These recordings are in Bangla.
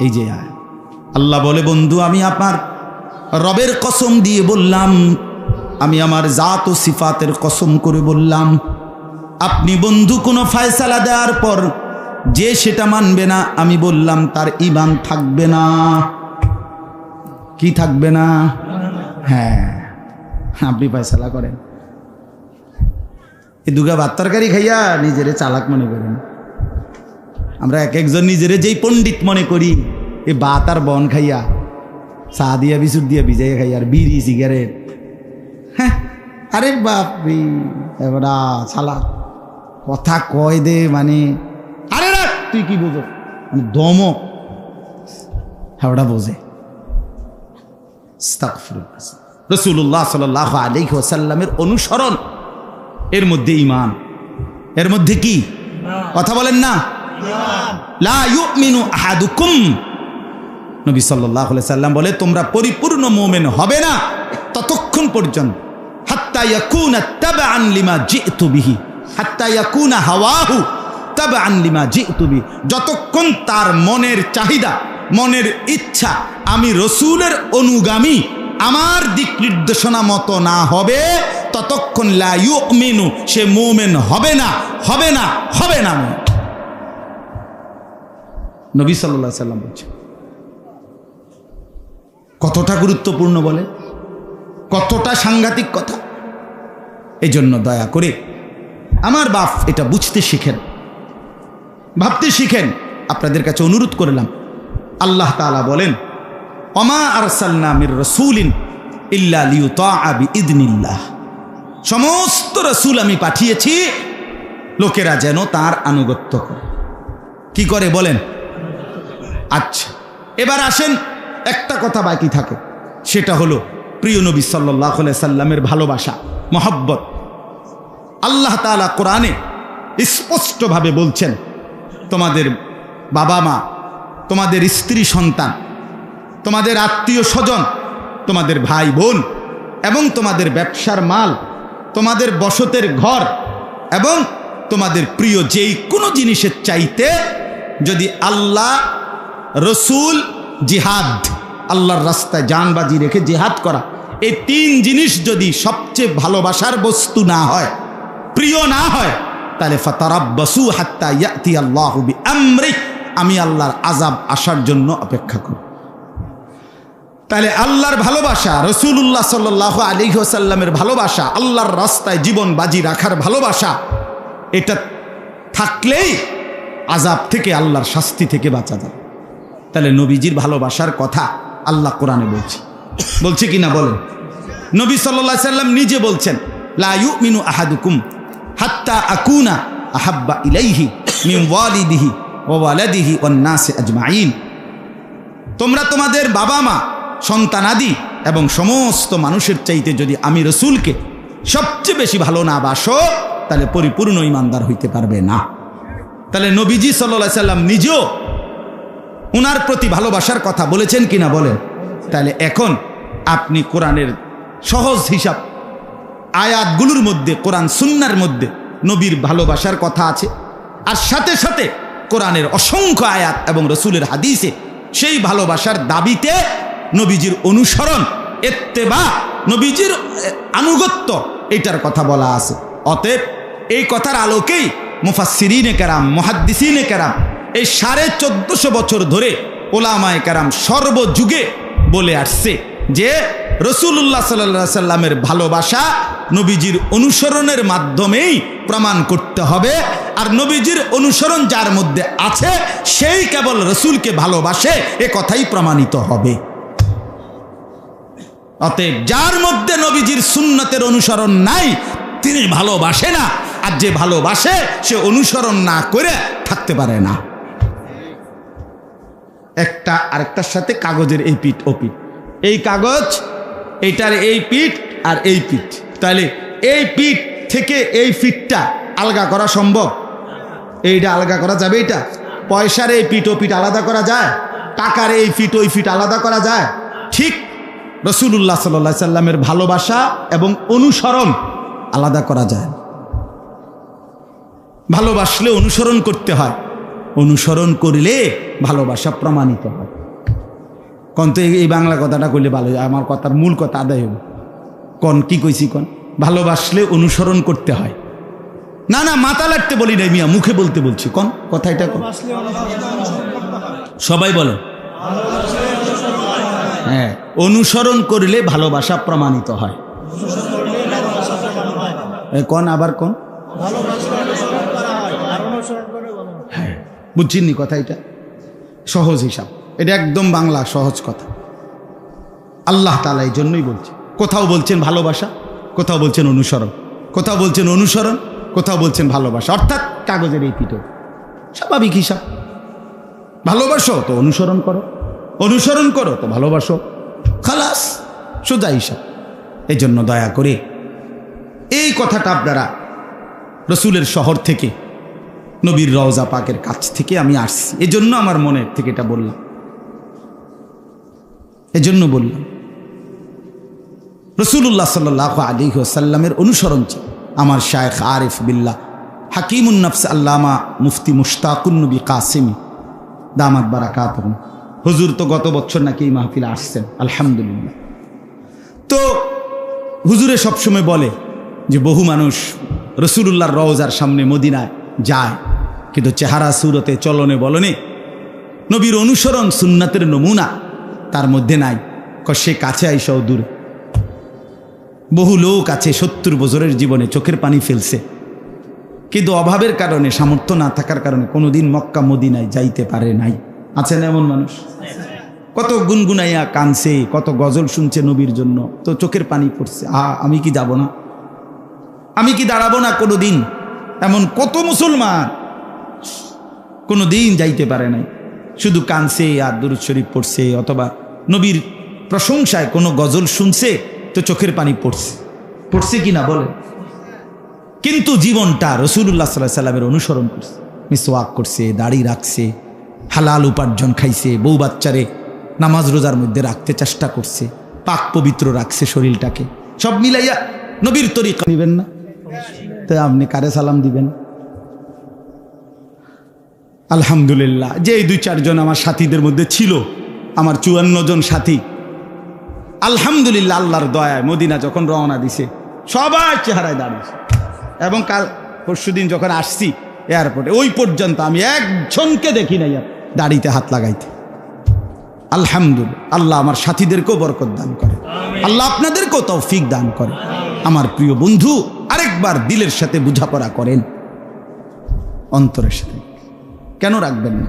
এই যে আল্লাহ বলে, বন্ধু, আমি আপনার রবের কসম দিয়ে বললাম, আমি আমার জাত ও সিফাতের কসম করে বললাম, আপনি বন্ধু, কোনো ফায়সালা দেওয়ার পর যে সেটা মানবে না, আমি বললাম, তার ইমান থাকবে না। কি থাকবে না? হ্যাঁ আপনি ফায়সালা করেন। এই দুগা ভাত তরকারি খাইয়া নিজেরে চালাক মনে করেন। আমরা এক একজন নিজেরে যেই পণ্ডিত মনে করি এ বাত আর বন খাইয়া চা দিয়া বিচুর দিয়া ভিজাইয়া খাইয়া আর বিড়ি সিগারেট হ্যাঁ আরে বাপরি এবারা চালাক কথা কয় দে মানে আরে রা তুই কি বুঝো? মানে দমক। হ্যাঁ বোঝে। রসুল্লাহ সাল আলী ওসাল্লামের অনুসরণ এর মধ্যে ইমান এর মধ্যে কি? কথা বলেন না। নবী আলাইহি সাল্লাম বলে, তোমরা পরিপূর্ণ মুমিন হবে না ততক্ষণ পর্যন্ত। হাত্তা ইয়াকুনা তাবআন লিমা জিতু বিহি। হাত্তা ইয়াকুনা হাওয়াহু তাবআন লিমা জিতু বিহি। যতক্ষণ তার মনের চাহিদা, মনের ইচ্ছা, আমি রসুলের অনুগামী, আমার দিক নির্দেশনা মতো না হবে, ততক্ষণ লা ইউমিনু, সে মুমিন হবে না হবে না হবে না। নবী সাল্লাহ সাল্লাম বলছে কতটা গুরুত্বপূর্ণ বলে? কতটা সাংঘাতিক কথা? এই জন্য দয়া করে আমার বাপ এটা বুঝতে শিখেন। ভাবতে শিখেন। আপনাদের কাছে অনুরোধ করলাম, আল্লাহ তাআলা বলেন অমা আরসালনা মির রসুলিন ইল্লা লিউতাআবি ইদনিল্লাহ সমস্ত রসুল আমি পাঠিয়েছি, লোকেরা যেন তার আনুগত্য করে। কি করে বলেন? আচ্ছা এবার আসেন, একটা কথা বাকি থাকে। সেটা হলো, প্রিয় নবী সাল্লাহ সাল্লামের ভালোবাসা, মহব্বত। আল্লাহ তালা কোরআনে স্পষ্টভাবে বলছেন, তোমাদের বাবা মা, তোমাদের স্ত্রী সন্তান, তোমাদের আত্মীয় স্বজন, তোমাদের ভাই বোন, এবং তোমাদের ব্যবসার মাল, তোমাদের বসতের ঘর, এবং তোমাদের প্রিয় যেই কোনো জিনিসের চাইতে যদি আল্লাহ রসুল জিহাদ, আল্লাহর রাস্তায় জানবাজি রেখে জিহাদ করা। এই তিন জিনিস যদি সবচেয়ে ভালোবাসার বস্তু না হয়, প্রিয় না হয়, তাহলে ফাতারাব্বাসু হাত্তা আল্লাহু আমি আল্লাহর আজাব আসার জন্য অপেক্ষা করি তাহলে আল্লাহর ভালোবাসা রসুল্লাহ সাল্লাহ আলী ভালোবাসা, আল্লাহর রাস্তায় জীবন বাজি রাখার ভালোবাসা, এটা থাকলেই আজাব থেকে আল্লাহর শাস্তি থেকে বাঁচা যায়। তাহলে নবীজির ভালোবাসার কথা আল্লাহ কোরআনে বলছে। বলছে কি না বলেন? নবী সাল্লাহ সাল্লাম নিজে বলছেন লায়ু মিনু আহাদুকুম হাত্তা আকুনা আহাব্বা ইলাইহি মিন ওয়ালিদিহি ওয়ালাদিহি ওয়ান্নাসে আজমাইন। তোমরা তোমাদের বাবা মা সন্তানাদি এবং সমস্ত মানুষের চাইতে যদি আমি রসুলকে সবচেয়ে বেশি ভালো না বাসো, তাহলে পরিপূর্ণ ইমানদার হইতে পারবে না। তাহলে নবীজি সাল্লা সাল্লাম নিজেও উনার প্রতি ভালোবাসার কথা বলেছেন কিনা বলেন? তাহলে এখন আপনি কোরআনের সহজ হিসাব, আয়াতগুলোর মধ্যে, কোরআন সুন্নার মধ্যে নবীর ভালোবাসার কথা আছে। আর সাথে সাথে কোরআনের অসংখ্য আয়াত এবং রসুলের হাদিসে সেই ভালোবাসার দাবিতে নবীজির অনুসরণ, এত্তেবা নবীজির আনুগত্য এটার কথা বলা আছে। অতএব এই কথার আলোকেই মুফাসিরিনে কেরাম, মহাদ্দিসিনে কেরাম এই সাড়ে চোদ্দশো বছর ধরে ওলামায় কারাম সর্বযুগে বলে আসছে যে রসুল্লাহ সাল্লা সাল্লামের ভালোবাসা নবীজির অনুসরণের মাধ্যমেই প্রমাণ করতে হবে। আর নবীজির অনুসরণ যার মধ্যে আছে, সেই কেবল রসুলকে ভালোবাসে, এ কথাই প্রমাণিত হবে। অতএব যার মধ্যে নবীজির সুন্নতের অনুসরণ নাই, তিনি ভালোবাসে না। আর যে ভালোবাসে, সে অনুসরণ না করে থাকতে পারে না। একটা আরেকটার সাথে কাগজের এই পিঠ, ও পিঠ। এই কাগজ, এইটার এই পিঠ আর এই পিঠ। তাহলে এই পিঠ থেকে এই ফিটটা আলগা করা সম্ভব? এইটা আলগা করা যাবে এটা? পয়সার এই পিঠ, ও পিঠ আলাদা করা যায়? টাকার এই ফিট, ওই ফিট আলাদা করা যায়? ঠিক রসুল্লাহ সাল্লা সাল্লামের ভালোবাসা এবং অনুসরণ আলাদা করা যায়। ভালোবাসলে অনুসরণ করতে হয়। অনুসরণ করলে ভালোবাসা প্রমাণিত হয়। কন তো এই- বাংলা কথাটা কইলে ভালো। আমার কথার মূল কথা আদায় হবে কন কি কইছি কন? ভালোবাসলে অনুসরণ করতে হয়। না না মাথা লাগতে বলি নাই মিয়া মুখে বলতে বলছি। কন কথা এটা কন। সবাই বলো। হ্যাঁ অনুসরণ করলে ভালোবাসা প্রমাণিত হয়। কন আবার কোন? বুঝছেননি কথা এটা। সহজ হিসাব। এটা একদম বাংলা, সহজ কথা। আল্লাহ তালা এই জন্যই বলছে। কোথাও বলছেন ভালোবাসা, কোথাও বলছেন অনুসরণ। কোথাও বলছেন অনুসরণ, কোথাও বলছেন ভালোবাসা। অর্থাৎ কাগজের এই পিঠো। স্বাভাবিক হিসাব। ভালোবাসো তো অনুসরণ করো। অনুসরণ করো তো ভালোবাসো। খালাস, সোজা হিসাব। এই জন্য দয়া করে এই কথাটা আপনারা রসুলের শহর থেকে নবীর রওজা পাকের কাছ থেকে আমি আসছি। এজন্য আমার মনের থেকে এটা বললাম। এজন্য বললাম। রসুল্লাহ সাল্লাহ আলী সাল্লামের অনুসরণ চাই। আমার শায়েখ আরিফ বিল্লাহ হাকিমুন্নফস আল্লামা মুফতি মুশতাকুন্নবী কাসিমি। দামাত বারাকাত হুজুর তো গত বছর নাকি এই মাহফিলে আসছেন। আলহামদুলিল্লাহ। তো হুজুরে সবসময় বলে যে বহু মানুষ রসুলুল্লাহর রওজার সামনে মদিনায় যায়। কিন্তু চেহারা সুরতে চলনে বলনে নবীর অনুসরণ সুন্নাতের নমুনা তার মধ্যে নাই। সে কাছে আইসাও দূরে বহু লোক আছে সত্তর বছরের জীবনে চোখের পানি ফেলছে। কিন্তু অভাবের কারণে সামর্থ্য না থাকার কারণে কোনোদিন মক্কা মদিনায় যাইতে পারে নাই। আছেন এমন মানুষ? কত গুনগুনাইয়া কানছে, কত গজল শুনছে নবীর জন্য। তো চোখের পানি পড়ছে। আ আমি কি যাব না? আমি কি দাঁড়াবো না কোনো দিন এমন কত মুসলমান কোনো দিন যাইতে পারে নাই। শুধু কানছে আর দুরুদ শরীফ পড়ছে অথবা নবীর প্রশংসায় কোনো গজল শুনছে তো চোখের পানি পড়ছে। পড়ছে কি না বলে কিন্তু জীবনটা রসুল্লাহ সাল্লাহ সাল্লামের অনুসরণ করছে। মিসওয়াক করছে, দাড়ি রাখছে, হালাল উপার্জন খাইছে, বউ বাচ্চারে নামাজ রোজার মধ্যে রাখতে চেষ্টা করছে, পাক পবিত্র রাখছে শরীরটাকে। সব মিলাইয়া নবীর তরিকা দিবেন না? তো আপনি কারে সালাম দিবেন? আলহামদুলিল্লাহ, যে দুই চারজন আমার সাথীদের মধ্যে ছিল, আমার চুয়ান্ন জন সাথী, আলহামদুলিল্লাহ আল্লাহর দয়ায় মদিনা যখন রওনা দিছে, সবাই চেহারায় দাঁড়িয়েছে। এবং কাল পরশু দিন যখন আসছি এয়ারপোর্টে, ওই পর্যন্ত আমি একজনকে দেখি নাই আর দাড়িতে হাত লাগাইতে। আলহামদুলিল্লাহ, আল্লাহ আমার সাথীদেরকেও বরকত দান করে। আল্লাহ আপনাদেরকেও তৌফিক দান করে। আমার প্রিয় বন্ধু, আরেকবার দিলের সাথে বোঝাপড়া করেন। অন্তরের সাথে। কেন রাখবেন না?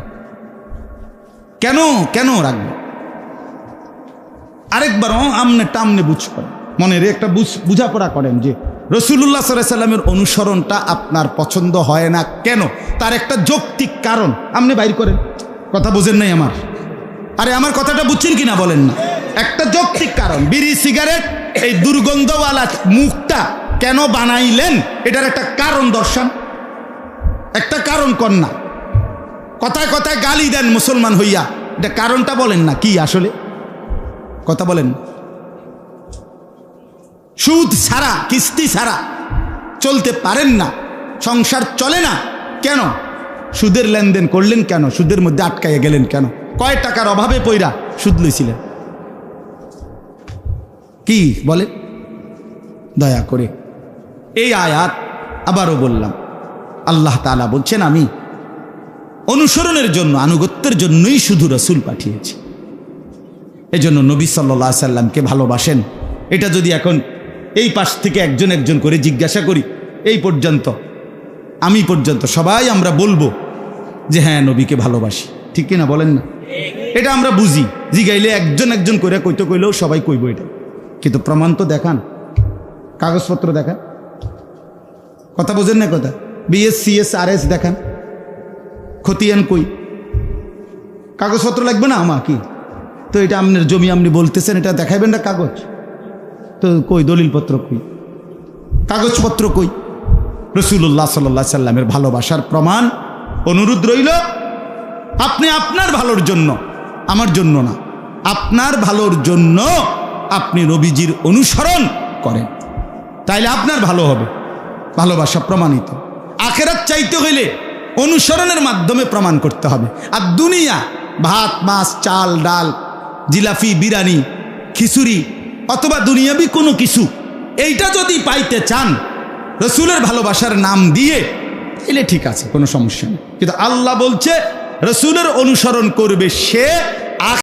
কেন কেন রাখবেন? আরেকবার আমনে টামনে বুঝ করেন। মনের একটা বুঝ, বুঝাপড়া করেন যে রসুল্লাহ সাল্লাহ সাল্লামের অনুসরণটা আপনার পছন্দ হয় না কেন? তার একটা যৌক্তিক কারণ। আপনি বাইর করেন। কথা বোঝেন নাই আমার? আরে আমার কথাটা বুঝছেন কিনা বলেন না। একটা যৌক্তিক কারণ। বিড়ি, সিগারেট, এই দুর্গন্ধওয়ালা মুখটা কেন বানাইলেন? এটার একটা কারণ দর্শন। একটা কারণ কন্যা। কথায় কথায় গালি দেন মুসলমান হইয়া। এটা কারণটা বলেন না, কি আসলে? কথা বলেন। সুদ ছাড়া, কিস্তি ছাড়া চলতে পারেন না, সংসার চলে না। কেন? সুদের লেনদেন করলেন কেন? সুদের মধ্যে আটকাইয়া গেলেন কেন? কয় টাকার অভাবে পইরা সুদ লইছিলেন? কি বলে? দয়া করে। এই আয়াত আবারও বললাম। আল্লাহ তালা বলছেন, আমি অনুসরণের জন্য, আনুগত্যের জন্যই শুধু রসুল পাঠিয়েছি। এজন্য নবী সাল্লা সাল্লামকে ভালোবাসেন। এটা যদি এখন এই পাশ থেকে একজন একজন করে জিজ্ঞাসা করি, এই পর্যন্ত, আমি পর্যন্ত সবাই আমরা বলব যে হ্যাঁ নবীকে ভালোবাসি। ঠিক কিনা বলেন না? এটা আমরা বুঝি। জিগাইলে একজন একজন করে কইতে কইলেও সবাই কইব এটা। কিন্তু প্রমাণ তো দেখান। কাগজপত্র দেখান। কথা বোঝেন না কথা? বিএস সিএস আর এস দেখান। খতিয়ান কই? কাগজপত্র লাগবে না আমা কি? তো এটা আপনার জমি আপনি বলতেছেন, এটা দেখাইবেন না কাগজ? তো কই, দলিলপত্র কই? কাগজপত্র কই? রসুল্লাহ সাল্লা সাল্লামের ভালোবাসার প্রমাণ অনুরোধ রইল, আপনি আপনার ভালোর জন্য, আমার জন্য না, আপনার ভালোর জন্য আপনি রবিজির অনুসরণ করেন। তাইলে আপনার ভালো হবে, ভালোবাসা প্রমাণিত। আখেরাত চাইতে হইলে অনুসরণের মাধ্যমে প্রমাণ করতে হবে। আর দুনিয়া, ভাত, মাছ, চাল, ডাল জিলাফি বিরানি খিচুড়ি অথবা দুনিয়াবি কোনো কিছু, এইটা যদি পাইতে চান, রসুলের ভালোবাসার নাম দিয়ে এলে ঠিক আছে, কোনো সমস্যা নেই। কিন্তু আল্লাহ বলছে, রসুলের অনুসরণ করবে সে